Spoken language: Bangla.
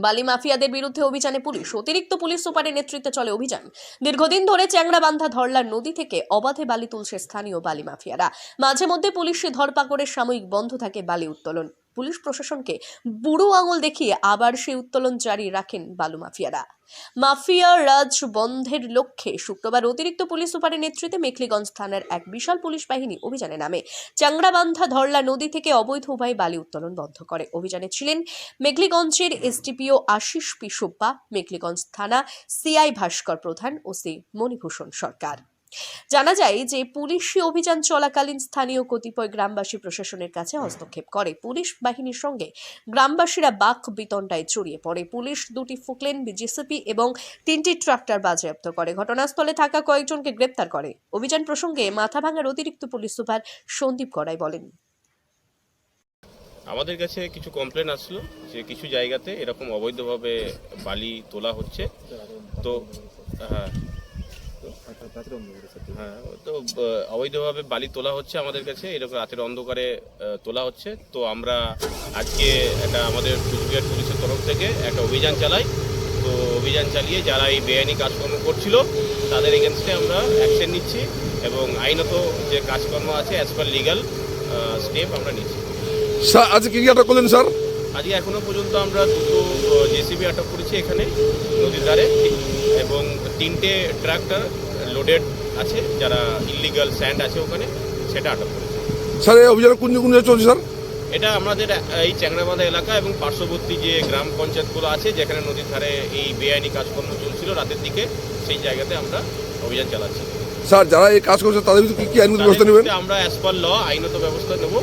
বালি মাফিয়াদের বিরুদ্ধে অভিযানে পুলিশ। অতিরিক্ত পুলিশ সুপারের নেতৃত্বে চলে অভিযান। দীর্ঘদিন ধরে চ্যাংড়াবান্ধা ধরলার নদী থেকে অবাধে বালি তুলছে স্থানীয় বালি মাফিয়ারা। মাঝে মধ্যে পুলিশে ধরপাকড়ের সাময়িক বন্ধ থাকে বালি উত্তোলন। পুলিশ প্রশাসনকে বুড়ো আঙুল দেখিয়ে আবার সেই উত্তোলন জারি রাখেন বালু মাফিয়ারা। মাফিয়া রাজ বন্ধের লক্ষ্যে শুক্রবার অতিরিক্ত পুলিশ সুপারের নেতৃত্বে মেখলিগঞ্জ থানার এক বিশাল পুলিশ বাহিনী অভিযানে নামে। চাংড়াবান্ধা ধরলা নদী থেকে অবৈধ উপায়ে বালি উত্তোলন বন্ধ করে। অভিযানে ছিলেন মেঘলিগঞ্জের এসডিপিও আশিস পিসুপ্পা মেঘলিগঞ্জ থানা সিআই ভাস্কর প্রধান ও সি মণিভূষণ সরকার। জানা যায় যে পুলিশি অভিযান চলাকালীন স্থানীয় কতিপয় গ্রামবাসী প্রশাসনের কাছে হস্তক্ষেপ করে। পুলিশ বাহিনীর সঙ্গে গ্রামবাসীরা বাক বিতণ্ডায় জড়িয়ে পড়ে। পুলিশ দুটি ফুকলেন বিজিসিপি এবং তিনটি ট্রাক্টর বাজেয়াপ্ত করে। ঘটনাস্থলে থাকা কয়েকজনকে গ্রেপ্তার করে। অভিযান প্রসঙ্গে মাথাভাঙার অতিরিক্ত পুলিশ সুপার সন্দীপ গড়াই বলেন। আমাদের কাছে কিছু কমপ্লেন আসলো যে কিছু জায়গাতে এরকম অবৈধভাবে বালি তোলা হচ্ছে। তো হ্যাঁ হ্যাঁ তো অবৈধভাবে বালি তোলা হচ্ছে আমাদের কাছে, এরকম রাতের অন্ধকারে তোলা হচ্ছে। তো আমরা আজকে একটা আমাদের কুচবিহার পুলিশের তরফ থেকে একটা অভিযান চালাই। তো অভিযান চালিয়ে যারা এই বেআইনি কাজকর্ম করছিল, তাদের এগেনস্টে আমরা অ্যাকশন নিচ্ছি এবং আইনত যে কাজকর্ম আছে অ্যাজ পার লিগাল স্টেপ আমরা নিচ্ছি। স্যার আজকে কি করলেন, স্যার? আজকে এখনও পর্যন্ত আমরা দুটো জেসিবি আটক করেছি এখানে নদীর ধারে এবং তিনটে ট্রাক্টর লোডেড আছে যারা ইলিগাল স্যান্ড আছে ওখানে সেটা আটক করেছে। স্যার এই অভিযান কোন কোন চলছে স্যার? এটা আমাদের এই চ্যাংরাবান্ধা এলাকা এবং পার্শ্ববর্তী যে গ্রাম পঞ্চায়েতগুলো আছে যেখানে নদীর ধারে এই বেআইনি কাজকর্ম চলছিল রাতের দিকে সেই জায়গাতে আমরা অভিযান চালাচ্ছি। স্যার যারা এই কাজ করছে তাদের কি কি আইনগত ব্যবস্থা নেবেন? আমরা অ্যাজ পার ল আইনত ব্যবস্থা নেব।